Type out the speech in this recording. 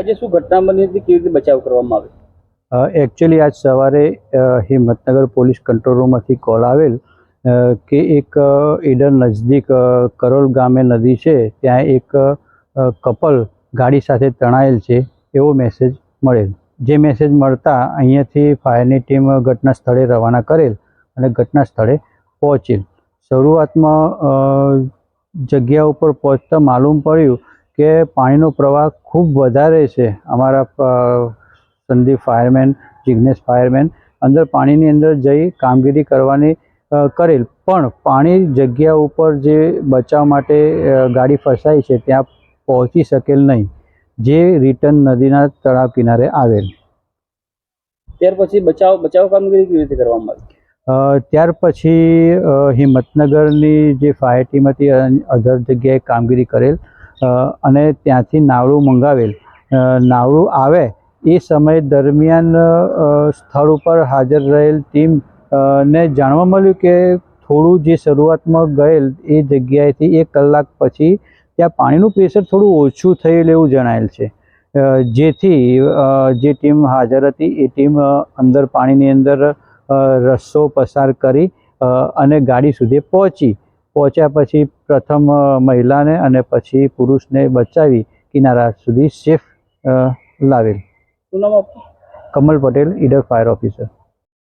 આજે શું ઘટના બની હતી? કેવી રીતે બચાવ કરવામાં આવે એકચ્યુઅલી આજ સવારે હિંમતનગર પોલીસ કંટ્રોલ રૂમમાંથી કોલ આવેલ કે એક ઈડર નજદીક કરોલ ગામે નદી છે, ત્યાં એક કપલ ગાડી સાથે તણાયેલ છે, એવો મેસેજ મળેલ. જે મેસેજ મળતા અહીંયાથી ફાયરની ટીમ ઘટના સ્થળે રવાના કરેલ અને ઘટના સ્થળે પહોંચેલ. શરૂઆતમાં જગ્યા ઉપર પહોંચતા માલુમ પડ્યું કે પાણીનો પ્રવાહ ખૂબ વધારે છે. અમારા સંદીપ ફાયરમેન જિગ્નેશ ફાયરમેન અંદર પાણીની અંદર જઈ કામગીરી કરવાની કરેલ. પણ પાણી જગ્યા ઉપર જે બચાવ માટે ગાડી ફસાઈ છે ત્યાં પહોંચી શકેલ નહીં. જે રિટર્ન નદીના તળાવ કિનારે આવેલ. ત્યાર પછી બચાવ બચાવ કામગીરી કેવી રીતે કરવામાં આવી? ત્યાર પછી હિંમતનગરની જે ફાયર ટીમ હતી અધર જગ્યાએ કામગીરી કરેલ. અને ત્યાંથી નાવડું મંગાવેલ. નાવડું આવે એ સમય દરમિયાન સ્થળ ઉપર હાજર રહેલ ટીમ ને જાણવા મળ્યું કે થોડું જે શરૂઆતમાં ગયેલ એ જગ્યાએથી એક કલાક પછી ત્યાં પાણીનું પ્રેશર થોડું ઓછું થયેલ એવું જણાયેલ છે. જેથી જે ટીમ હાજર હતી એ ટીમ અંદર પાણીની અંદર રસ્સો પસાર કરી અને ગાડી સુધી પહોંચી. પહોંચ્યા પછી પ્રથમ મહિલાને અને પછી પુરુષને બચાવી કિનારા સુધી safe લાવેલ. Kamal Patel Idar fire officer.